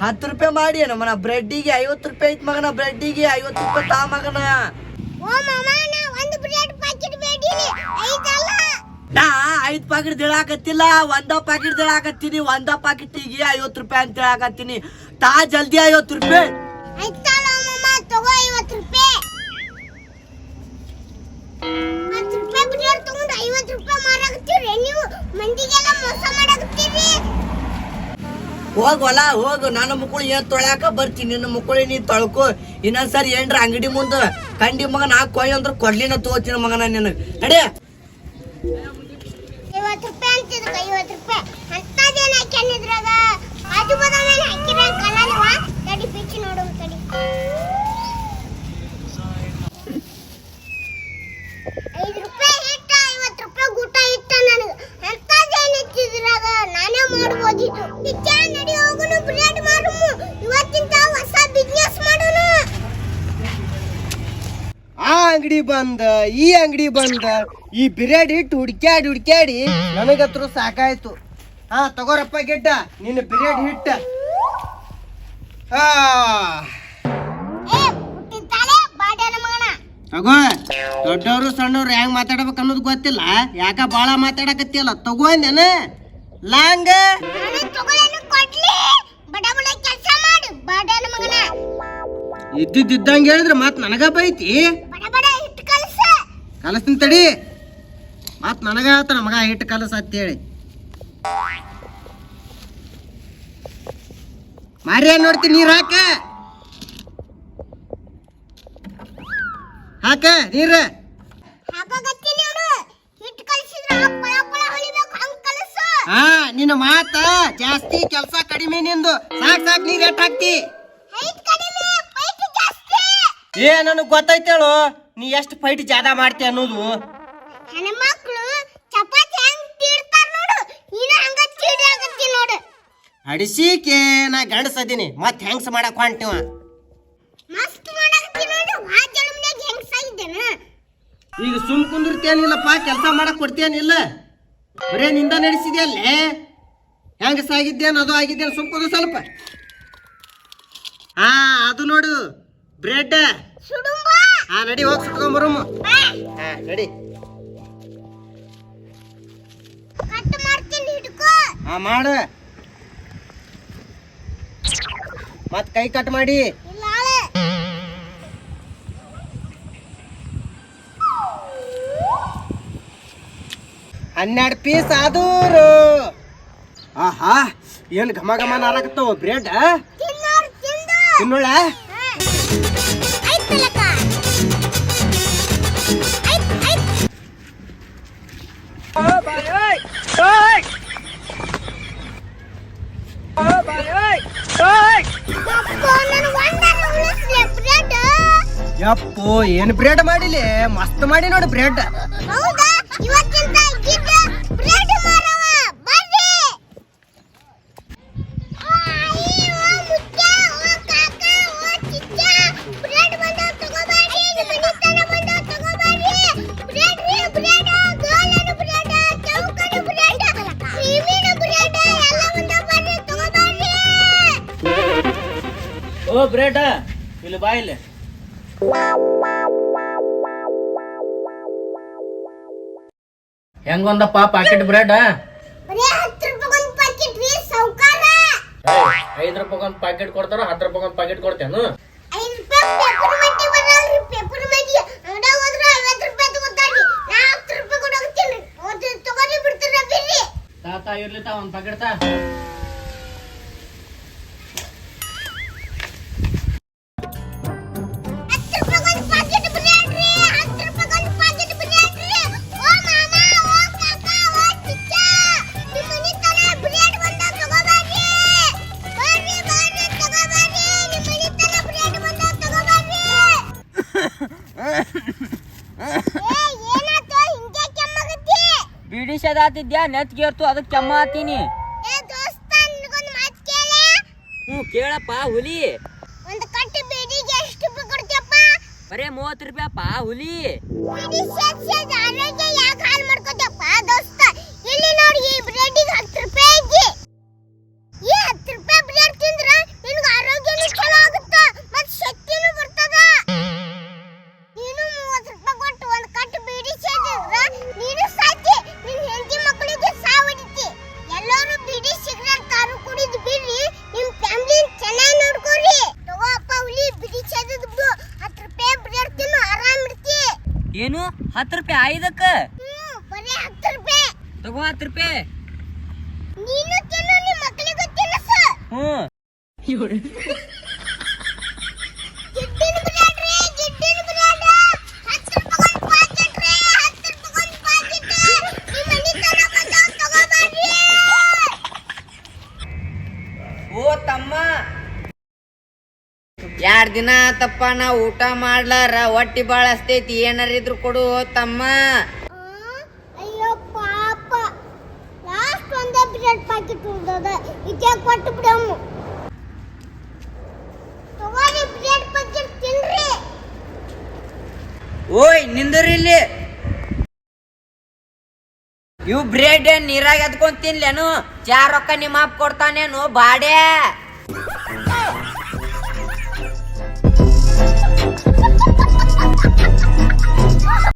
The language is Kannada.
ಹತ್ತು ರೂಪಾಯಿ ಮಾಡಿ ನಮ್ಮನ ಬ್ರೆಡ್ಡಿಗೆ ಐವತ್ತು ರೂಪಾಯಿ ಐತ್ ಮಗನ ಬ್ರೆಡ್ಡಿಗೆ ಐವತ್ತು ರೂಪಾಯಿ ತಾ ಮಗನ. ನಾ ಐದ್ ಪಾಕಿಟ್ ದಿಳಾಕತ್ತಿಲ್ಲ ಒಂದ ಪಾಕಿಟ್ ಹೇಳಾಕತ್ತೀನಿ ಒಂದ ಪಾಕೆಟಿಗೆ ಐವತ್ತು ರೂಪಾಯಿ ಅಂತ ಹೇಳಾಕತ್ತೀನಿ. ತಾ ಜಲ್ದಿ ಐವತ್ತು ರೂಪಾಯಿ. ಐವತ್ತು ಮಾರಾಕತ್ತೀರಿ ನೀವು ಮಂದಿಗೆಲ್ಲ ಮೋಸ ಮಾಡಾಕತ್ತೀರಿ ಹೋಗ್ ಹೊಲ, ಹೋಗು. ನನ್ನ ಮಕ್ಕಳು ಏನ್ ತೊಳ್ಯಾಕ ಬರ್ತೀನಿ? ನಿನ್ನ ಮಕ್ಕಳು ನೀ ತೊಳ್ಕೊ. ಇನ್ನೊಂದ್ಸರಿ ಏನ್ರ ಅಂಗಡಿ ಮುಂದ ಕಂಡಿ ಮಗ ನಾ ಕೊಯ್ ಅಂದ್ರ ಕೊಡ್ಲಿನ ತಗೋತೀನಿ ಮಗನ ನಿನ್ ನಡೆ ರೂಪಾಯಿ ಅಂತಿದ್ರು ಐವತ್ತು ರೂಪಾಯಿ ಅಂತದೇನು ಹಾಕ್ಯಾನ ಇದ್ರಾಗ ಕಾಜು ಬಾದಾಮಿ ಹಾಕಿರ ಕಲರ್ವ ತಡಿ ಬಿಚ್ಚಿ ನೋಡು ತಡಿ ಐದು ರೂಪಾಯಿ ಹಿಟ್ಟ ಐವತ್ತು ರೂಪಾಯಿ ಊಟ ಇಟ್ಟ ನನಗೆ ಅಂತದೇನು ಇದ್ರಾಗ ನಾನೇ ಮಾಡ್ಬೋದಿತ್ತು ಪಿಚ್ಚ ನಡಿ ಹೋಗುನು ಬ್ರೆಡ್ ಮಾಡುನು ಇವತ್ತಿಂದ ಹೊಸ ಬಿಸ್ನೆಸ್ ಮಾಡೋನು ಆ ಅಂಗಡಿ ಬಂದ ಈ ಅಂಗಡಿ ಬಂದ ಈ ಬಿರಿಯಾಡಿ ಇಟ್ಟು ಹುಡ್ಕ್ಯಾಡಿ ಹುಡ್ಕ್ಯಾಡಿ ನನಗತ್ರ ಸಾಕಾಯ್ತು. ಹಾ ತಗೋರಪ್ಪ ಗೆಡ್ಡ ನಿನ್ನ ಬಿರಿಯಾಡಿ ಹಿಟ್ಟ. ತಗೋ ದೊಡ್ಡವರು ಸಣ್ಣವ್ರು ಹೆಂಗ್ ಮಾತಾಡ್ಬೇಕು ಅನ್ನೋದು ಗೊತ್ತಿಲ್ಲ. ಯಾಕ ಬಾಳ ಮಾತಾಡಕತ್ತಿಯಲ್ಲ ತಗೋ ಅಂದೇನ ಲಾಂಗ. ಇದ್ದಿದ್ದಂಗೆ ಹೇಳಿದ್ರೆ ಮತ್ ನನಗ ಬೈತಿ ಬಡ ಬಡ ಹಿಟ್ಟು ಕಲಸ ಕಲಸ್ತೀನಿ ತಡಿ. ನನಗೆ ನನಗ ಆತ ಮಗ ಹಿಟ್ಟು ಕಲಸ ಅಂತೇಳಿ ಮಾರಿ ಏನ್ ನೋಡ್ತೀನಿ ನೀರು ಹಾಕ. ಹಾಕ ನೀರ. ಹಾ ನಿನ್ನ ಮಾತ ಜಾಸ್ತಿ ಕೆಲಸ ಕಡಿಮೆ ನಿಂದು. ಸಾಕ್ ಸಾಕ್ ನೀರ್ ಎಟ್ ಹಾಕ್ತಿ? ಏ ನನಗ್ ಗೊತ್ತೈತೇಳು ನೀ ಎಷ್ಟು ಫೈಟ್ ಜಾದಾ ಮಾಡ್ತಿ ಅನ್ನೋದು? ಹೆಣ್ಮಕ್ಳು ಚಪಾತಿ ಹೆಂಗ್ ತೀಡ್ತಾರ ನೋಡು. ನೀನು ಹಂಗ ತೀಡಾಗತ್ತಿ ನೋಡು. ಅಡಿಸಿಕೆ ನಾ ಗಂಡಸ ಮತ್ತೆ ಮತ್ ಹೆಂಗ್ಸ್ ಮಾಡಕ್ ಹೊಂಟಿವ? ಮಸ್ತ್ ಮಾಡಾಕತ್ತಿ ನೋಡು. ಆ ಜನ್ಮನ್ಯಾಗ ಹೆಂಗ್ಸ ಸಾಗಿದ್ದೇನ ಈಗ ಸುಮ್ ಕುಂದಿರ್ತೇನಿಲ್ಲಪ್ಪ ಕೆಲಸ ಮಾಡಕ್ ಕೊಡ್ತೇನಿಲ್ಲ. ಬರೇ ನಿಂದ ನಡೆಸಿದ್ಯಲ್ಲೇ ಹೆಂಗಸ ಆಗಿದ್ದೇನು ಅದು ಆಗಿದ್ದೇನು ಸುಮ್ ಕುಂದ್ರು ಸ್ವಲ್ಪ. ಹಾ ಅದು ನೋಡು. ಬ್ರೆಡ್. ಸುಡುಂಬ. ಹಾ ನಡಿ ಹೋಗಿ ಸುಟ್ಕೊಂಬರಮ್ಮ ಹಾ. ನಡಿ. ಹಾ ಮಾಡು. ಮತ್ ಕೈ ಕಟ್ ಮಾಡಿ. ಹನ್ನೆರಡು ಪೀಸ್ ಆದೂರು. ಆಹಾ ಏನ್ ಘಮ ಘಮ ನಾರಾಕತ್ತವ ಬ್ರೆಡ್ ತಿನ್ನೋಳ? ಯಪ್ಪೋ ಏನು ಬ್ರೆಡ್ ಮಾಡಿಲಿ ಮಸ್ತ್ ಮಾಡಿ ನೋಡಿ ಬ್ರೆಡ್ ಹೌದಾ ಇವತ್ತಿಂದ ಇದ್ದಿದ್ದ ಬ್ರೆಡ್ ಮಾರವ ಬರ್ರಿ ಓ ಬ್ರೇಟ ಓ ಮುತ್ಯ, ಓ ಕಾಕ, ಓ ಚಿಚ್ಚ, ಬ್ರೆಡ್ ಬಂದಾವ್ ತಗೋಬರ್ರಿ, ನಿಮ್ ಮನೆ ತನ ಬಂದಾವ್ ತಗೋಬರ್ರಿ. ಬ್ರೆಡ್ ರೀ, ಬ್ರೆಡ್, ಗೋಲನ ಬ್ರೆಡ್, ಚೌಕನ ಬ್ರೆಡ್, ಕ್ರೀಮಿನ ಬ್ರೆಡ್, ಎಲ್ಲ ಬಂದಾವ್ ಬರ್ರಿ, ತಗೋಬರ್ರಿ. ಓ ಬ್ರೆಡ್ ಇಲ್ಲಿ ಬಾ ಇಲ್ಲಿ ಹೆಂಗೊಂದಪ್ಪ ಪಾಕೆಟ್ ಬ್ರೆಡ್ ಪ್ಯಾಕೆಟ್ ಸೌಕಾರ. ಐದ್ ರೂಪಾಯಿ ಒಂದ್ ಪ್ಯಾಕೆಟ್ ಕೊಡ್ತಾರ ಹತ್ತು ರೂಪಾಯಿ ಒಂದ್ ಪ್ಯಾಕೆಟ್ ಕೊಡ್ತೇನು? ತಾತ ರೂಪಾಯಿ ತಾ ಒಂದ್ ಪ್ಯಾಕೆಟ್ ಪೇಪರ್ ಬಿಡಿ ಸದಾತಿದ್ಯಾ ನೆತ್ಗೇರ್ತು ಅದಕ್ಕೆ ಕೆಮ್ಮ ಆತೀನಿ ಹ್ಞೂ ಕೇಳಪ್ಪ ಹುಲಿ. ಒಂದು ಕಟ್ಟು ಬೀಡಿಗೆ ಎಷ್ಟು ರೂಪಾಯಿ ಕೊಡ್ತೀಯಪ್ಪ? ಬರೇ ಮೂವತ್ತು ರೂಪಾಯಿ ಪಾ ಹುಲಿ ಆರೋಗ್ಯ ಯಾಕೆ ಹಾಳು ಮಾಡ್ಕೋತಪ್ಪ ದೋಸ್ತ? ಇಲ್ಲಿ ನೋಡಿ ಈ ಹತ್ತು ರೂಪಾಯಿ. ಏನು? ಹತ್ತು ರೂಪಾಯಿ ಐದಕ್ಕ? ತಗೋ ಹತ್ತು ರೂಪಾಯಿ. ಹ್ಞೂ ಓ ತಮ್ಮ ಎರಡ್ ದಿನ ತಪ್ಪ ನಾ ಊಟ ಮಾಡ್ಲಾರ ಹೊಟ್ಟಿ ಬಾಳ ಅಸ್ತೈತಿ ಏನಾರ ಇದ್ರು ಕೊಡು ತಮ್ಮ. ಆ, ಅಯ್ಯೋ ಪಾಪ. ಲಾಸ್ಟ್ ಒಂದೇ ಬ್ರೆಡ್ ಪ್ಯಾಕೆಟ್ ಉಳ್ದದ ಇದೇ ಕೊಟ್ಟು ಬಿಡವು ತಗೋರಿ ಬ್ರೆಡ್ ಪ್ಯಾಕೆಟ್ ತಿನ್ರಿ. ಓಯ್ ನಿಂದ್ರಿ ಇಲ್ಲಿ. ಇವು ಬ್ರೆಡ್ ನೀರಾಗ ಎದ್ಕೊಂಡ್ ತಿನ್ಲೇನು? ಚಾ ರೊಕ್ಕ ನಿಮ್ಮ ಅಪ್ಪ ಕೊಡ್ತಾನೇನು? ಬಾಡ್ಯಾ